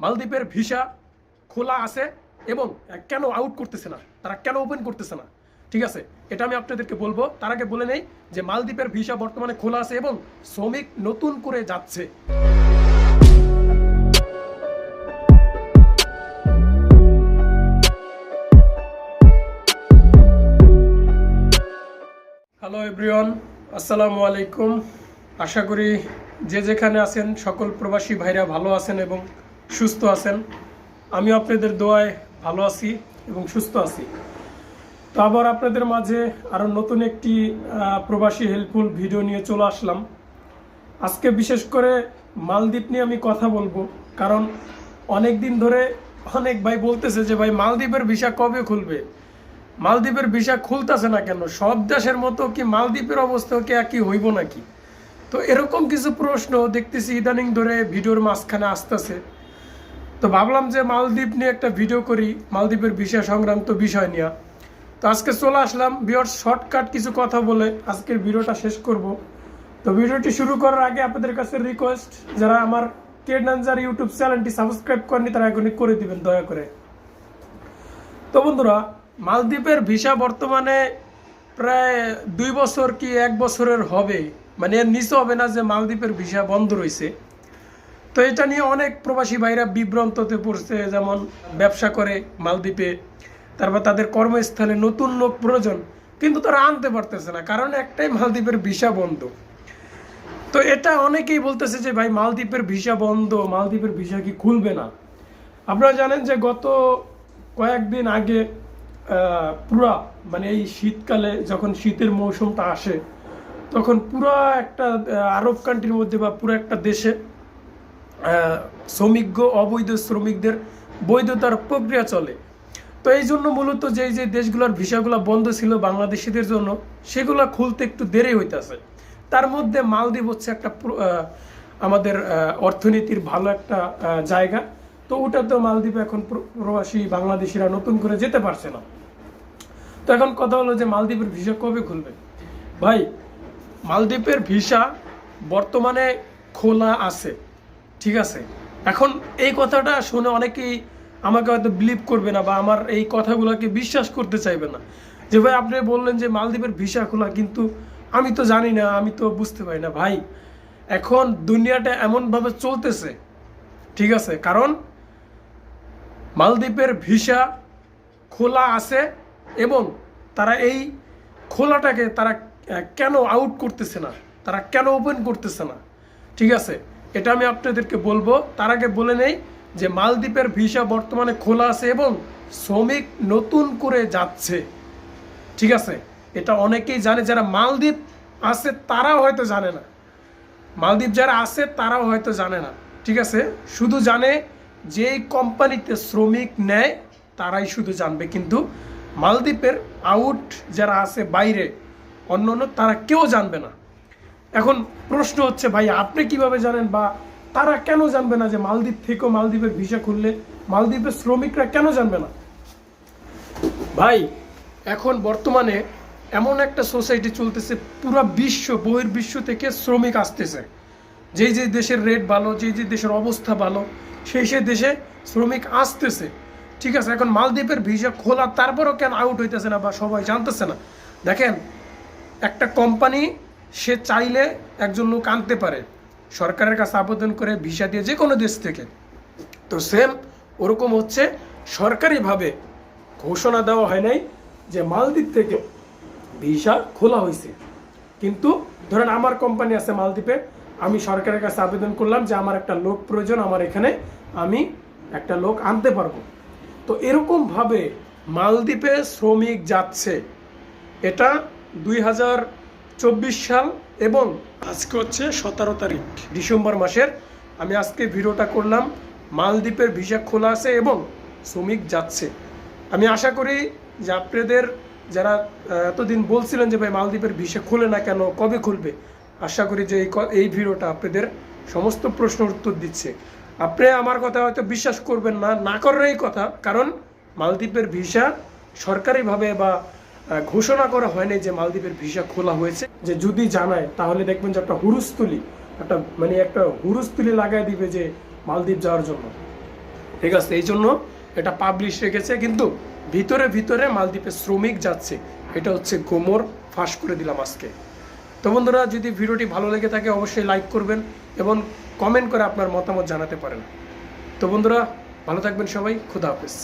মালদ্বীপের ভিসা খোলা আছে এবং কেন আউট করতেছে না? তারা কেন ওপেন করতেছে না? ঠিক আছে, এটা আমি আপনাদেরকে বলব। তার আগে বলে নেই যে মালদ্বীপের ভিসা বর্তমানে খোলা আছে এবং শ্রমিক নতুন করে যাচ্ছে। হ্যালো এভরিওয়ান আসসালামু আলাইকুম। আশা করি যে যেখানে আছেন সকল প্রবাসী ভাইরা ভালো আছেন এবং সুস্থ আছেন? আমি আপনাদের দোয়ায় ভালো আছি এবং সুস্থ আছি। তো আবার আপনাদের মাঝে আরও নতুন একটি প্রবাসী হেল্পফুল ভিডিও নিয়ে চলে আসলাম। আজকে বিশেষ করে মালদ্বীপ নিয়ে আমি কথা বলব, কারণ অনেক দিন ধরে অনেক ভাই বলতেছে যে, ভাই, মালদ্বীপের ভিসা কবে খুলবে? মালদ্বীপের ভিসা খুলতেছে না কেন? সব দেশের মতো কি মালদ্বীপের অবস্থা কি একই হইব নাকি? তো এরকম কিছু প্রশ্ন দেখতেছি ইদানিং ধরে ভিডিওর মাঝখানে আসতেছে। তো ভাবলাম যে মালদ্বীপ নিয়ে একটা ভিডিও করি, মালদ্বীপের ভিসা সংক্রান্ত বিষয় নিয়ে। তো আজকে চলে আসলাম, বিয়র শর্টকাট কিছু কথা বলে আজকের ভিডিওটা শেষ করব। তো ভিডিওটি শুরু করার আগে আপনাদের কাছে রিকোয়েস্ট যারা আমার কেড নানজার ইউটিউব চ্যানেলটি সাবস্ক্রাইব করেনি তারা এখনই করে দিবেন, দয়া করে। তো বন্ধুরা, মালদ্বীপের ভিসা বর্তমানে প্রায় দুই বছর কি এক বছরের হবে? মানে এর নিচে হবে না যে মালদ্বীপের ভিসা বন্ধ রয়েছে। তো এটা নিয়ে অনেক প্রবাসী ভাইরা বিভ্রান্ততে পড়ছে, যেমন ব্যবসা করে মালদ্বীপে, তারপর তাদের কর্মস্থলে নতুন লোক প্রয়োজন, কিন্তু তারা আনতে পারতেছে না, কারণ একটাই মালদ্বীপের ভিসা বন্ধ। তো এটা অনেকেই বলতেছে যে, ভাই, মালদ্বীপের ভিসা বন্ধ, মালদ্বীপের ভিসা কি খুলবে না? আপনারা জানেন যে গত কয়েকদিন আগে পুরা মানে এই শীতকালে যখন শীতের মৌসুমটা আসে, তখন পুরা একটা আরব কান্ট্রির মধ্যে বা পুরো একটা দেশে আহ, শ্রমিক অবৈধ শ্রমিকদের বৈধতার প্রক্রিয়া চলে। তো এই জন্য মূলত যে যে দেশগুলোর ভিসাগুলো বন্ধ ছিল বাংলাদেশিদের জন্য সেগুলো খুলতে একটু দেরি হইতেছে। তার মধ্যে মালদ্বীপ হচ্ছে একটা আমাদের অর্থনীতির ভালো একটা জায়গা। তো ওটা তো মালদ্বীপে এখন প্রবাসী বাংলাদেশিরা নতুন করে যেতে পারছে না। তো এখন কথা হলো যে মালদ্বীপের ভিসা কবে খুলবে? ভাই মালদ্বীপের ভিসা বর্তমানে খোলা আছে। ঠিক আছে। এখন এই কথাটা শুনে অনেকেই আমাকে হয়তো বিলিভ করবে না বা আমার এই কথাগুলোকে বিশ্বাস করতে চাইবে না। যে ভাই, আপনি বললেন যে মালদ্বীপের ভিসা খোলা, কিন্তু আমি তো জানি না, আমি তো বুঝতে পারি না ভাই। এখন দুনিয়াটা এমনভাবে চলতেছে, ঠিক আছে? কারণ মালদ্বীপের ভিসা খোলা আছে এবং তারা এই খোলাটাকে তারা কেন আউট করতেছে না? তারা কেন ওপেন করতেছে না? ঠিক আছে? এটা আমি আপনাদেরকে বলব। তার আগে বলে নেই যে মালদ্বীপের ভিসা বর্তমানে খোলা আছে এবং শ্রমিক নতুন করে যাচ্ছে। ঠিক আছে? এটা অনেকেই জানে, যারা মালদ্বীপ আছে তারাও হয়তো জানে না। মালদ্বীপ যারা আছে তারাও হয়তো জানে না। ঠিক আছে? শুধু জানে যেই কোম্পানিতে শ্রমিক নেয়, তারাই শুধু জানবে। কিন্তু মালদ্বীপের আউট যারা আছে বাইরে অন্য অন্য তারা কেউ জানবে না। এখন প্রশ্ন হচ্ছে, ভাই, আপনি কীভাবে জানেন বা তারা কেন জানবে না যে মালদ্বীপ থেকেও মালদ্বীপের ভিসা খুললে মালদ্বীপের শ্রমিকরা কেন জানবে না? ভাই, এখন বর্তমানে এমন একটা সোসাইটি চলতেছে, পুরো বিশ্ব, বহির্বিশ্ব থেকে শ্রমিক আসতেছে। যেই যে দেশের রেট ভালো, যেই যে দেশের অবস্থা ভালো, সেই সেই দেশে শ্রমিক আসতেছে। ঠিক আছে, এখন মালদ্বীপের ভিসা খোলা, তারপরেও কেন আউট হইতেছে না বা সবাই জানতেছে না? দেখেন, একটা কোম্পানি সে চাইলে একজন লোক আনতে পারে। সরকারের কাছে আবেদন করে ভিসা দিয়ে যে কোনো দেশ থেকে। তো সেম ওরকম হচ্ছে, সরকারিভাবে ঘোষণা দেওয়া হয় নাই যে মালদ্বীপ থেকে ভিসা খোলা হয়েছে। কিন্তু ধরেন আমার কোম্পানি আছে মালদ্বীপে, আমি সরকারের কাছে আবেদন করলাম যে আমার একটা লোক প্রয়োজন, আমার এখানে আমি একটা লোক আনতে পারব। তো এরকমভাবে মালদ্বীপে শ্রমিক যাচ্ছে, এটা দুই হাজার চব্বিশ সাল এবং আজকে হচ্ছে সতেরো তারিখ, ডিসেম্বর মাসের। আমি আজকে ভিডিওটা করলাম, মালদ্বীপের ভিসা খোলা আছে এবং শ্রমিক যাচ্ছে। আমি আশা করি যে আপনাদের যারা এতদিন বলছিলেন যে ভাই মালদ্বীপের ভিসা খুলে না কেন, কবে খুলবে, আশা করি যে এই ভিডিওটা আপনাদের সমস্ত প্রশ্নের উত্তর দিচ্ছে। আপনি আমার কথা হয়তো বিশ্বাস করবেন না না করারই কথা, কারণ মালদ্বীপের ভিসা সরকারিভাবে বা ঘোষণা করা হয়নি যে মালদ্বীপের ভিসা খোলা হয়েছে। যে যদি জানায়, তাহলে দেখবেন যে একটা হুরুস্তুলি একটা মানে একটা হুরুস্তুলি লাগাই দিবে যে মালদ্বীপ যাওয়ার জন্য। ঠিক আছে, এই জন্য এটা পাবলিশ রেখেছে, কিন্তু ভিতরে ভিতরে মালদ্বীপে শ্রমিক যাচ্ছে। এটা হচ্ছে গোমর, ফাঁস করে দিলাম আজকে। তো বন্ধুরা, যদি ভিডিওটি ভালো লেগে থাকে, অবশ্যই লাইক করবেন এবং কমেন্ট করে আপনার মতামত জানাতে পারেন। তো বন্ধুরা, ভালো থাকবেন সবাই, খুদা হাফেজ।